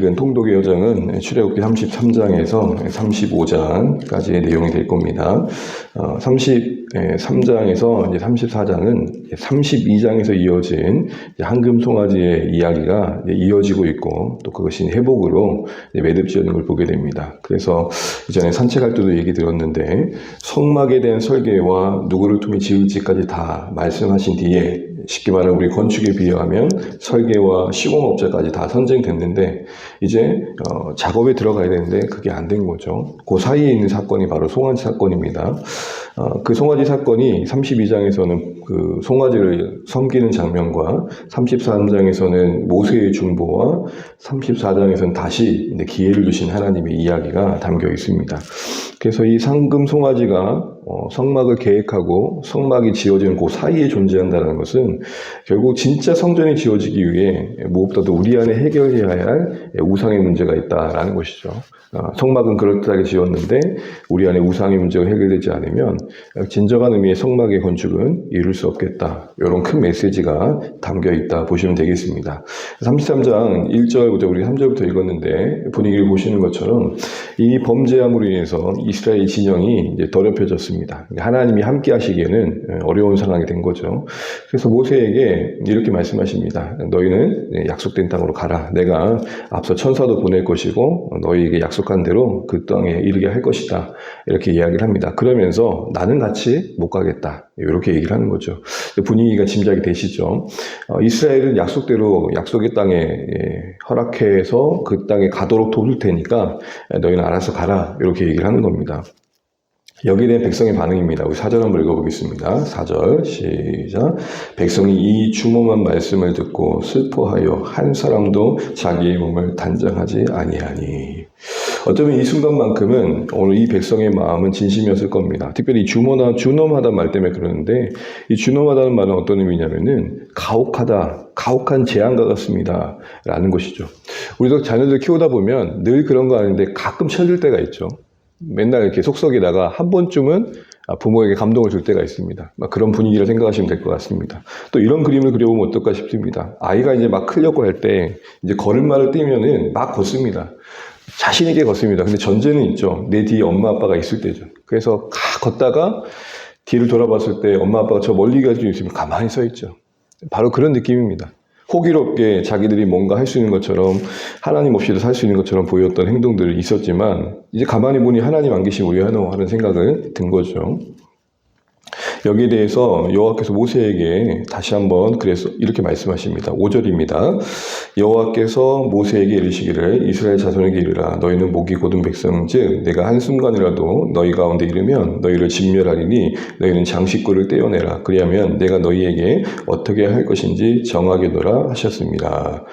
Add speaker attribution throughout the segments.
Speaker 1: 읽은 통독의 여정은 출애굽기 33장에서 35장까지의 내용이 될 겁니다. 어, 33장에서 이제 34장은 32장에서 이어진 이제 황금 송아지의 이야기가 이어지고 있고 또 그것이 회복으로 매듭지어진 걸 보게 됩니다. 그래서 이전에 산책할 때도 얘기 들었는데 성막에 대한 설계와 누구를 통해 지을지까지 다 말씀하신 뒤에 쉽게 말하면 우리 건축에 비유하면 설계와 시공업자까지 다 선정됐는데 이제 어, 작업에 들어가야 되는데 그게 안 된 거죠. 그 사이에 있는 사건이 바로 송아지 사건입니다. 어, 그 송아지 사건이 32장에서는 그 송아지를 섬기는 장면과 33장에서는 모세의 중보와 34장에서는 다시 기회를 주신 하나님의 이야기가 담겨 있습니다. 그래서 이 상금 송아지가 어, 성막을 계획하고 성막이 지어지는 그 사이에 존재한다는 것은 결국 진짜 성전이 지어지기 위해 무엇보다도 우리 안에 해결해야 할 우상의 문제가 있다라는 것이죠. 어, 성막은 그럴듯하게 지었는데 우리 안에 우상의 문제가 해결되지 않으면 진정한 의미의 성막의 건축은 이룰 수 없겠다. 이런 큰 메시지가 담겨 있다 보시면 되겠습니다. 33장 1절부터 우리 3절부터 읽었는데 분위기를 보시는 것처럼 이 범죄함으로 인해서 이스라엘 진영이 이제 더럽혀졌습니다. 하나님이 함께 하시기에는 어려운 상황이 된 거죠. 그래서 모세에게 이렇게 말씀하십니다. 너희는 약속된 땅으로 가라. 내가 앞서 천사도 보낼 것이고 너희에게 약속한 대로 그 땅에 이르게 할 것이다. 이렇게 이야기를 합니다. 그러면서 나는 같이 못 가겠다. 이렇게 얘기를 하는 거죠. 분위기가 짐작이 되시죠. 어, 이스라엘은 약속대로 약속의 땅에 예, 허락해서 그 땅에 가도록 도울 테니까 너희는 알아서 가라. 이렇게 얘기를 하는 겁니다. 여기에 대한 백성의 반응입니다. 우리 사절 한번 읽어보겠습니다. 사절 시작. 백성이 이 주모만 말씀을 듣고 슬퍼하여 한 사람도 자기의 몸을 단정하지 아니하니. 어쩌면 이 순간만큼은 오늘 이 백성의 마음은 진심이었을 겁니다. 특별히 주모나 주놈하다 말 때문에 그러는데 이 주놈하다는 말은 어떤 의미냐면은 가혹하다, 가혹한 재앙과 같습니다. 라는 것이죠. 우리도 자녀들 키우다 보면 늘 그런 거 아닌데 가끔 쳐질 때가 있죠. 맨날 이렇게 속썩이다가 한 번쯤은 부모에게 감동을 줄 때가 있습니다. 그런 분위기를 생각하시면 될 것 같습니다. 또 이런 그림을 그려보면 어떨까 싶습니다. 아이가 이제 막 크려고 할 때 이제 걸음마를 뛰면은 막 걷습니다. 자신있게 걷습니다. 근데 전제는 있죠. 내 뒤에 엄마 아빠가 있을 때죠. 그래서 가 걷다가 뒤를 돌아봤을 때 엄마 아빠가 저 멀리 가지고 있으면 가만히 서 있죠. 바로 그런 느낌입니다. 호기롭게 자기들이 뭔가 할 수 있는 것처럼 하나님 없이도 살 수 있는 것처럼 보였던 행동들이 있었지만 이제 가만히 보니 하나님 안 계시면 왜 하노 하는 생각을 든 거죠. 여기에 대해서 여호와께서 모세에게 다시 한번 그래서 이렇게 말씀하십니다. 5절입니다. 여호와께서 모세에게 이르시기를 이스라엘 자손에게 이르라 너희는 목이 곧은 백성즉 내가 한순간이라도 너희 가운데 이르면 너희를 진멸하리니 너희는 장식구를 떼어내라 그리하면 내가 너희에게 어떻게 할 것인지 정하게 노라 하셨습니다.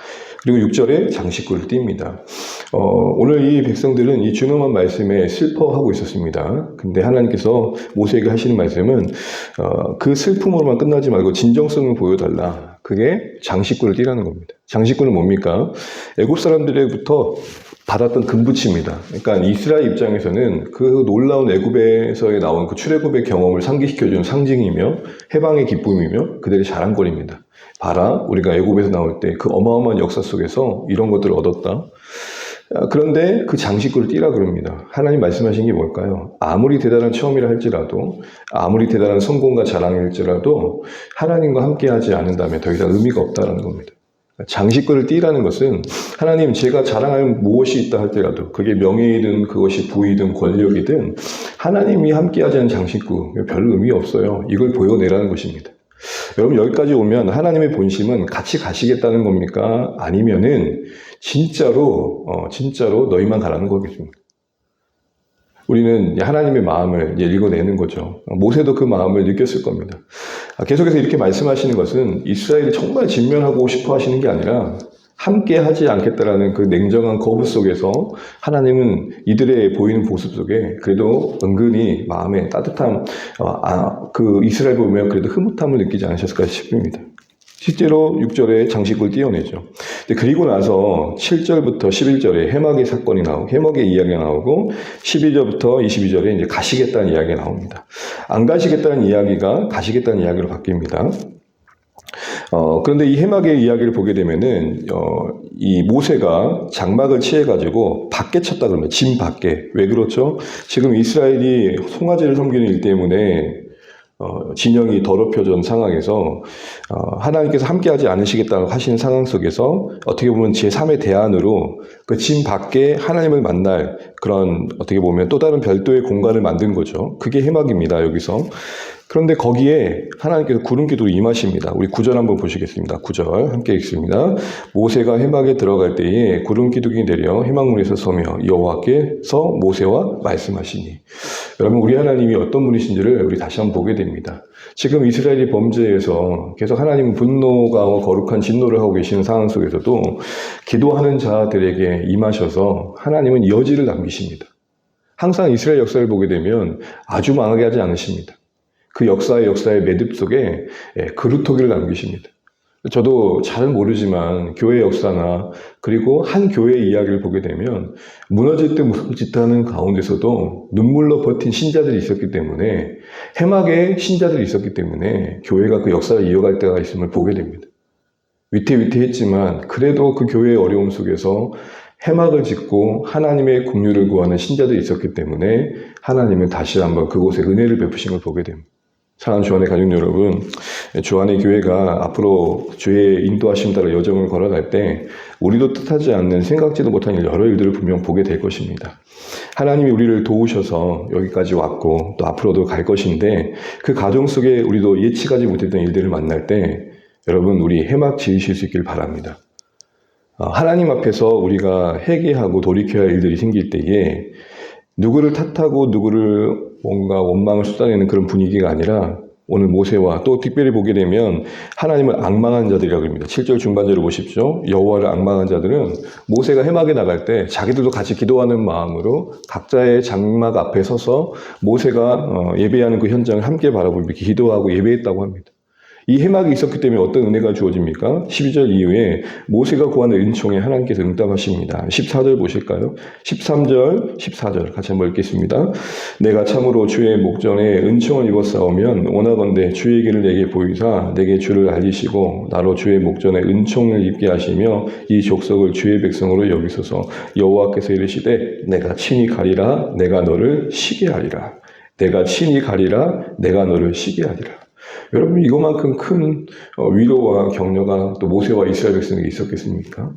Speaker 1: 그리고 6절에 장식구를 띱니다. 어, 오늘 이 백성들은 이 준엄한 말씀에 슬퍼하고 있었습니다. 근데 하나님께서 모세에게 하시는 말씀은 어, 그 슬픔으로만 끝나지 말고 진정성을 보여달라. 그게 장식구를 띠라는 겁니다. 장식구는 뭡니까? 애굽 사람들에부터 받았던 금부치입니다. 그러니까 이스라엘 입장에서는 그 놀라운 애굽에서 나온 그 출애굽의 경험을 상기시켜준 상징이며 해방의 기쁨이며 그들의 자랑거리입니다. 봐라, 우리가 애굽에서 나올 때 그 어마어마한 역사 속에서 이런 것들을 얻었다. 아, 그런데 그 장식구를 띠라 그럽니다. 하나님 말씀하신 게 뭘까요? 아무리 대단한 처음이라 할지라도, 아무리 대단한 성공과 자랑일지라도 하나님과 함께하지 않는다면 더 이상 의미가 없다는 겁니다. 장식구를 띠라는 것은 하나님 제가 자랑할 무엇이 있다 할때라도 그게 명예이든 그것이 부이든 권력이든 하나님이 함께하지 않은 장식구 별 의미 없어요. 이걸 보여내라는 것입니다. 여러분 여기까지 오면 하나님의 본심은 같이 가시겠다는 겁니까? 아니면은 진짜로 어, 진짜로 너희만 가라는 거겠습니까? 우리는 하나님의 마음을 읽어내는 거죠. 모세도 그 마음을 느꼈을 겁니다. 아, 계속해서 이렇게 말씀하시는 것은 이스라엘이 정말 진면하고 싶어 하시는 게 아니라 함께 하지 않겠다라는 그 냉정한 거부 속에서 하나님은 이들의 보이는 모습 속에 그래도 은근히 마음에 따뜻함, 어, 아, 그 이스라엘 보면 그래도 흐뭇함을 느끼지 않으셨을까 싶습니다. 실제로 6절에 장식을 띄어내죠. 그리고 나서 7절부터 11절에 해막의 사건이 나오고, 해막의 이야기가 나오고, 12절부터 22절에 이제 가시겠다는 이야기가 나옵니다. 안 가시겠다는 이야기가 가시겠다는 이야기로 바뀝니다. 어, 그런데 이 해막의 이야기를 보게 되면은, 어, 이 모세가 장막을 취해가지고 밖에 쳤다 그러면, 짐 밖에. 왜 그렇죠? 지금 이스라엘이 송아지를 섬기는 일 때문에 어, 진영이 더럽혀진 상황에서 어, 하나님께서 함께하지 않으시겠다고 하시는 상황 속에서 어떻게 보면 제3의 대안으로 그짐 밖에 하나님을 만날 그런 어떻게 보면 또 다른 별도의 공간을 만든 거죠. 그게 해막입니다. 여기서. 그런데 거기에 하나님께서 구름 기도로 임하십니다. 우리 구절 한번 보시겠습니다. 구절 함께 읽습니다. 모세가 해막에 들어갈 때에 구름 기둥이 내려 해막문에서 서며 여호와께서 모세와 말씀하시니 여러분 우리 하나님이 어떤 분이신지를 우리 다시 한번 보게 됩니다. 지금 이스라엘이 범죄에서 계속 하나님 분노가 거룩한 진노를 하고 계시는 상황 속에서도 기도하는 자들에게 임하셔서 하나님은 여지를 남기십니다. 항상 이스라엘 역사를 보게 되면 아주 망하게 하지 않으십니다. 그 역사의 역사의 매듭 속에 예, 그루터기를 남기십니다. 저도 잘은 모르지만 교회 역사나 그리고 한 교회의 이야기를 보게 되면 무너질 때 무너졌다는 가운데서도 눈물로 버틴 신자들이 있었기 때문에 해막의 신자들이 있었기 때문에 교회가 그 역사를 이어갈 때가 있음을 보게 됩니다. 위태위태했지만 그래도 그 교회의 어려움 속에서 해막을 짓고 하나님의 국류를 구하는 신자들이 있었기 때문에 하나님은 다시 한번 그곳에 은혜를 베푸신 걸 보게 됩니다. 사랑하는 주안의 가족 여러분, 주안의 교회가 앞으로 주의 인도하심 따라 여정을 걸어갈 때 우리도 뜻하지 않는 생각지도 못한 여러 일들을 분명 보게 될 것입니다. 하나님이 우리를 도우셔서 여기까지 왔고 또 앞으로도 갈 것인데 그 가정 속에 우리도 예측하지 못했던 일들을 만날 때 여러분 우리 해막 지으실 수 있길 바랍니다. 어, 하나님 앞에서 우리가 회개하고 돌이켜야 할 일들이 생길 때에 누구를 탓하고 누구를 뭔가 원망을 쏟아내는 그런 분위기가 아니라 오늘 모세와 또 특별히 보게 되면 하나님을 악망한 자들이라고 합니다. 7절 중반절을 보십시오. 여호와를 악망한 자들은 모세가 해막에 나갈 때 자기들도 같이 기도하는 마음으로 각자의 장막 앞에 서서 모세가 어, 예배하는 그 현장을 함께 바라보며 기도하고 예배했다고 합니다. 이 해막이 있었기 때문에 어떤 은혜가 주어집니까? 12절 이후에 모세가 구하는 은총에 하나님께서 응답하십니다. 14절 보실까요? 13절, 14절 같이 한번 읽겠습니다. 내가 참으로 주의 목전에 은총을 입었사오면 원하건대 주의 길을 내게 보이사 내게 주를 알리시고 나로 주의 목전에 은총을 입게 하시며 이 족속을 주의 백성으로 여기소서 여호와께서 이르시되 내가 친히 가리라 내가 너를 시게 하리라 내가 친히 가리라 내가 너를 시게 하리라 여러분 이것만큼 큰 어, 위로와 격려가 또 모세와 이스라엘 백성에게 있었겠습니까?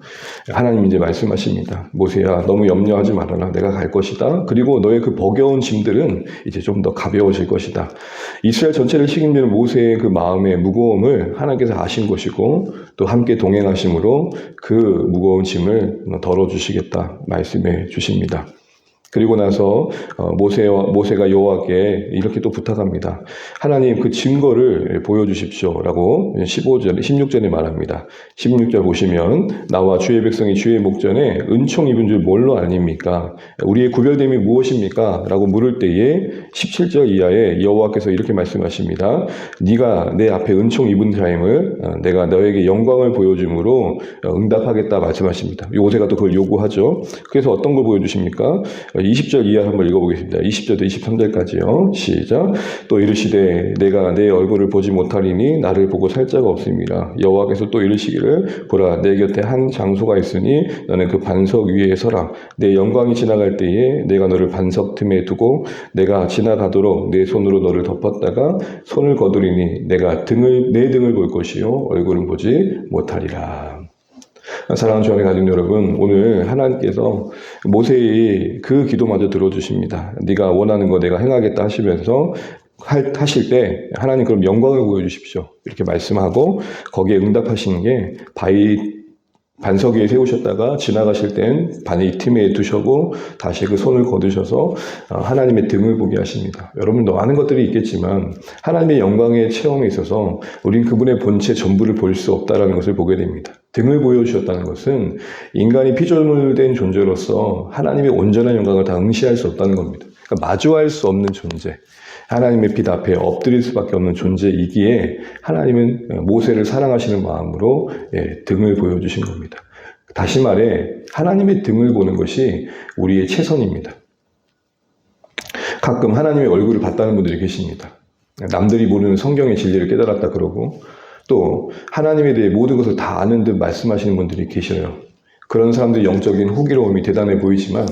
Speaker 1: 하나님 이제 말씀하십니다. 모세야 너무 염려하지 말아라. 내가 갈 것이다. 그리고 너의 그 버겨운 짐들은 이제 좀 더 가벼워질 것이다. 이스라엘 전체를 책임지는 모세의 그 마음의 무거움을 하나님께서 아신 것이고 또 함께 동행하심으로 그 무거운 짐을 덜어주시겠다 말씀해 주십니다. 그리고 나서 어, 모세와 모세가 여호와께 이렇게 또 부탁합니다. 하나님 그 증거를 보여주십시오라고 15절, 16절에 말합니다. 16절 보시면 나와 주의 백성이 주의 목전에 은총 입은 줄 뭘로 아닙니까? 우리의 구별됨이 무엇입니까? 라고 물을 때에 17절 이하에 여호와께서 이렇게 말씀하십니다. 네가 내 앞에 은총 입은 자임을 어, 내가 너에게 영광을 보여줌으로 어, 응답하겠다 말씀하십니다. 요새가 또 그걸 요구하죠. 그래서 어떤 걸 보여주십니까? 20절 이하 한번 읽어보겠습니다. 20절부터 23절까지요. 시작. 또 이르시되 내가 내 얼굴을 보지 못하리니 나를 보고 살 자가 없습니다. 여호와께서 또 이르시기를 보라 내 곁에 한 장소가 있으니 너는 그 반석 위에 서라. 내 영광이 지나갈 때에 내가 너를 반석 틈에 두고 내가 지나가도록 내 손으로 너를 덮었다가 손을 거두리니 내가 등을 내 등을 볼 것이요 얼굴은 보지 못하리라. 사랑하는 주안의 가족 여러분, 오늘 하나님께서 모세의 그 기도마저 들어주십니다. 네가 원하는 거 내가 행하겠다 하시면서 할, 하실 때 하나님 그럼 영광을 보여주십시오. 이렇게 말씀하고 거기에 응답하시는 게 바위 반석 위에 세우셨다가 지나가실 땐 반의 틈에 두셔고 다시 그 손을 거두셔서 어, 하나님의 등을 보게 하십니다. 여러분도 많은 것들이 있겠지만 하나님의 영광의 체험에 있어서 우린 그분의 본체 전부를 볼 수 없다라는 것을 보게 됩니다. 등을 보여주셨다는 것은 인간이 피조물된 존재로서 하나님의 온전한 영광을 다 응시할 수 없다는 겁니다. 그러니까 마주할 수 없는 존재. 하나님의 빛 앞에 엎드릴 수밖에 없는 존재이기에 하나님은 모세를 사랑하시는 마음으로 예, 등을 보여주신 겁니다. 다시 말해 하나님의 등을 보는 것이 우리의 최선입니다. 가끔 하나님의 얼굴을 봤다는 분들이 계십니다. 남들이 모르는 성경의 진리를 깨달았다 그러고 또 하나님에 대해 모든 것을 다 아는 듯 말씀하시는 분들이 계셔요. 그런 사람들 영적인 호기로움이 대단해 보이지만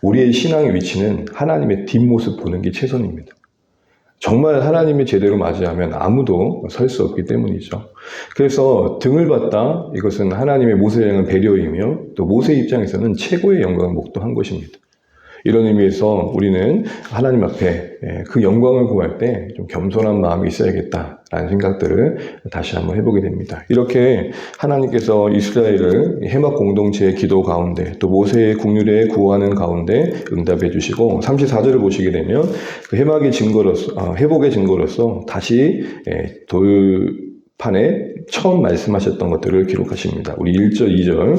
Speaker 1: 우리의 신앙의 위치는 하나님의 뒷모습 보는 게 최선입니다. 정말 하나님이 제대로 맞이하면 아무도 설 수 없기 때문이죠. 그래서 등을 봤다 이것은 하나님의 향한 배려이며 또 모세 입장에서는 최고의 영광을 목도한 것입니다. 이런 의미에서 우리는 하나님 앞에 예, 그 영광을 구할 때 좀 겸손한 마음이 있어야겠다라는 생각들을 다시 한번 해보게 됩니다. 이렇게 하나님께서 이스라엘을 해막 공동체의 기도 가운데 또 모세의 국률에 구하는 가운데 응답해 주시고 34절을 보시게 되면 그 해막의 증거로서 아, 회복의 증거로서 다시 예, 돌판에 처음 말씀하셨던 것들을 기록하십니다. 우리 1절, 2절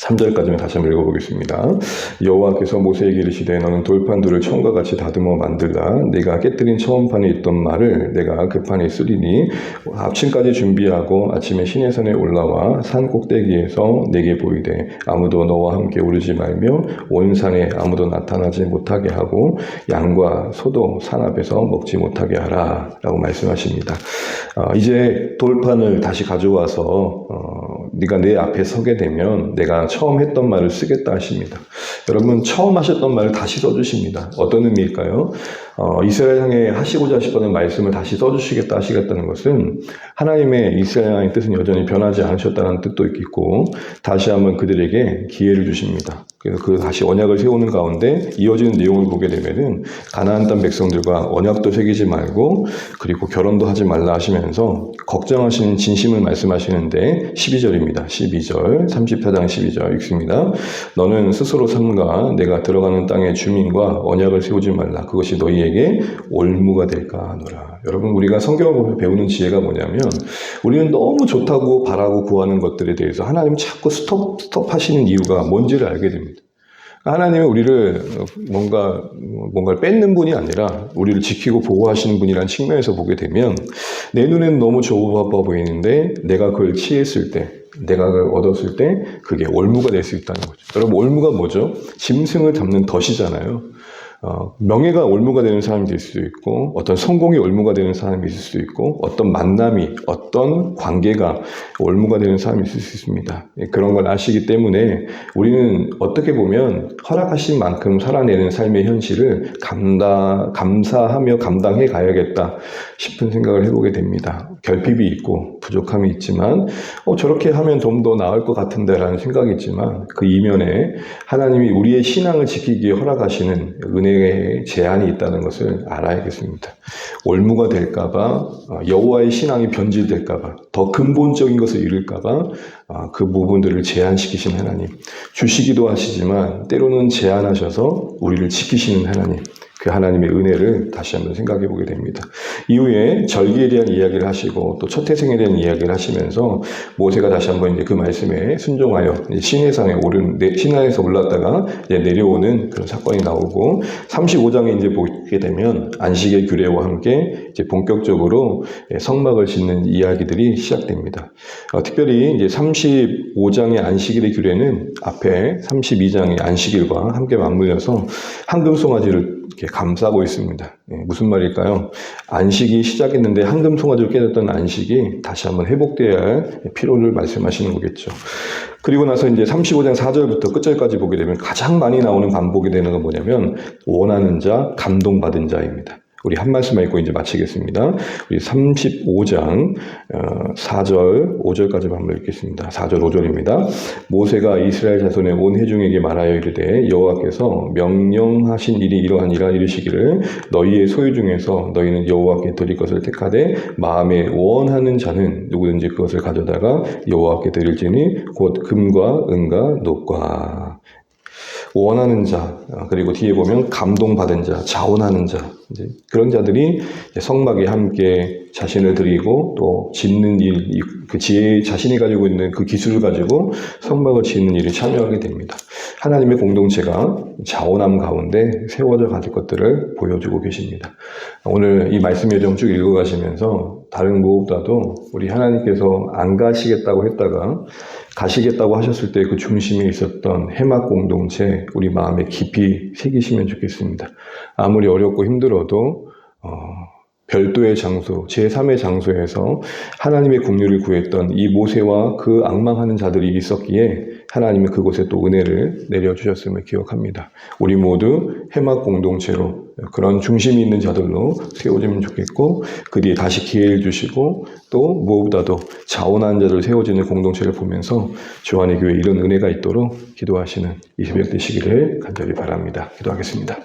Speaker 1: 3절까지만 다시 한번 읽어보겠습니다. 여호와께서 모세에게 이르시되 너는 돌판들을 처음과 같이 다듬어 만들라 내가 깨뜨린 처음판에 있던 말을 내가 그 판에 쓰리니 아침까지 준비하고 아침에 시내산에 올라와 산 꼭대기에서 내게 보이되 아무도 너와 함께 오르지 말며 온 산에 아무도 나타나지 못하게 하고 양과 소도 산 앞에서 먹지 못하게 하라 라고 말씀하십니다. 어, 이제 돌판을 다시 가져와서 어, 네가 내 앞에 서게 되면 내가 처음 했던 말을 쓰겠다 하십니다. 여러분 처음 하셨던 말을 다시 써주십니다. 어떤 의미일까요? 어, 이스라엘 향해 하시고자 하셨던 말씀을 다시 써주시겠다 하시겠다는 것은 하나님의 이스라엘 향의 뜻은 여전히 변하지 않으셨다는 뜻도 있고 다시 한번 그들에게 기회를 주십니다. 그래서 그 다시 언약을 세우는 가운데 이어지는 내용을 보게 되면은 가나안 땅 백성들과 언약도 새기지 말고 그리고 결혼도 하지 말라 하시면서 걱정하시는 진심을 말씀하시는데 12절입니다. 12절 34장 12절 읽습니다. 너는 스스로 삼가 내가 들어가는 땅의 주민과 언약을 세우지 말라. 그것이 너희에게 올무가 될까 하노라. 여러분 우리가 성경을 배우는 지혜가 뭐냐면 우리는 너무 좋다고 바라고 구하는 것들에 대해서 하나님 자꾸 스톱 스톱 하시는 이유가 뭔지를 알게 됩니다. 하나님은 우리를 뭔가 뭔가를 뺏는 분이 아니라 우리를 지키고 보호하시는 분이라는 측면에서 보게 되면 내 눈에는 너무 좁아 보이는데 내가 그걸 취했을 때 내가 그걸 얻었을 때 그게 올무가 될 수 있다는 거죠. 여러분 올무가 뭐죠? 짐승을 잡는 덫이잖아요. 어, 명예가 올무가 되는 사람이 될 수도 있고, 어떤 성공이 올무가 되는 사람이 있을 수도 있고, 어떤 만남이, 어떤 관계가 올무가 되는 사람이 있을 수 있습니다. 예, 그런 걸 아시기 때문에 우리는 어떻게 보면 허락하신 만큼 살아내는 삶의 현실을 감다, 감사하며 감당해 가야겠다 싶은 생각을 해보게 됩니다. 결핍이 있고, 부족함이 있지만, 어, 저렇게 하면 좀 더 나을 것 같은데 라는 생각이 있지만, 그 이면에 하나님이 우리의 신앙을 지키기에 허락하시는 은혜 의 제한이 있다는 것을 알아야겠습니다. 올무가 될까봐 어, 여호와의 신앙이 변질될까봐 더 근본적인 것을 잃을까봐 어, 그 부분들을 제한시키신 하나님 주시기도 하시지만 때로는 제한하셔서 우리를 지키시는 하나님 그 하나님의 은혜를 다시 한번 생각해 보게 됩니다. 이후에 절기에 대한 이야기를 하시고 또 첫 태생에 대한 이야기를 하시면서 모세가 다시 한번 이제 그 말씀에 순종하여 시내산에 오른 신안에서 올랐다가 이제 내려오는 그런 사건이 나오고 35장에 이제 보게 되면 안식의 규례와 함께 이제 본격적으로 성막을 짓는 이야기들이 시작됩니다. 어, 특별히 이제 35장의 안식일의 규례는 앞에 32장의 안식일과 함께 맞물려서 황금 송아지를 이렇게 감싸고 있습니다. 예, 무슨 말일까요? 안식이 시작했는데 황금 송아지를 깨졌던 안식이 다시 한번 회복되어야 할 필요를 말씀하시는 거겠죠. 그리고 나서 이제 35장 4절부터 끝절까지 보게 되면 가장 많이 나오는 반복이 되는 건 뭐냐면 원하는 자, 감동받은 자입니다. 우리 한 말씀만 읽고 이제 마치겠습니다. 우리 35장 4절, 어, 5절까지 한번 읽겠습니다. 4절, 5절입니다. 모세가 이스라엘 자손의 온 회중에게 말하여 이르되 여호와께서 명령하신 일이 이러하니라 이르시기를 너희의 소유 중에서 너희는 여호와께 드릴 것을 택하되 마음에 원하는 자는 누구든지 그것을 가져다가 여호와께 드릴지니 곧 금과 은과 녹과 원하는 자, 어, 그리고 뒤에 보면 감동받은 자, 자원하는 자, 그런 자들이 성막에 함께 자신을 드리고 또 짓는 일, 그 지혜 자신이 가지고 있는 그 기술을 가지고 성막을 짓는 일에 참여하게 됩니다. 하나님의 공동체가 자원함 가운데 세워져 가질 것들을 보여주고 계십니다. 오늘 이 말씀 여정 쭉 읽어가시면서 다른 무엇보다도 우리 하나님께서 안 가시겠다고 했다가 가시겠다고 하셨을 때 그 중심에 있었던 해막 공동체 우리 마음에 깊이 새기시면 좋겠습니다. 아무리 어렵고 힘들어도 어, 별도의 장소, 제3의 장소에서 하나님의 국류를 구했던 이 모세와 그 악망하는 자들이 있었기에 하나님이 그곳에 또 은혜를 내려주셨음을 기억합니다. 우리 모두 해막 공동체로 그런 중심이 있는 자들로 세워지면 좋겠고 그 뒤에 다시 기회를 주시고 또 무엇보다도 자원한 자들 세워지는 공동체를 보면서 조한의 교회 이런 은혜가 있도록 기도하시는 이 새벽 되시기를 간절히 바랍니다. 기도하겠습니다.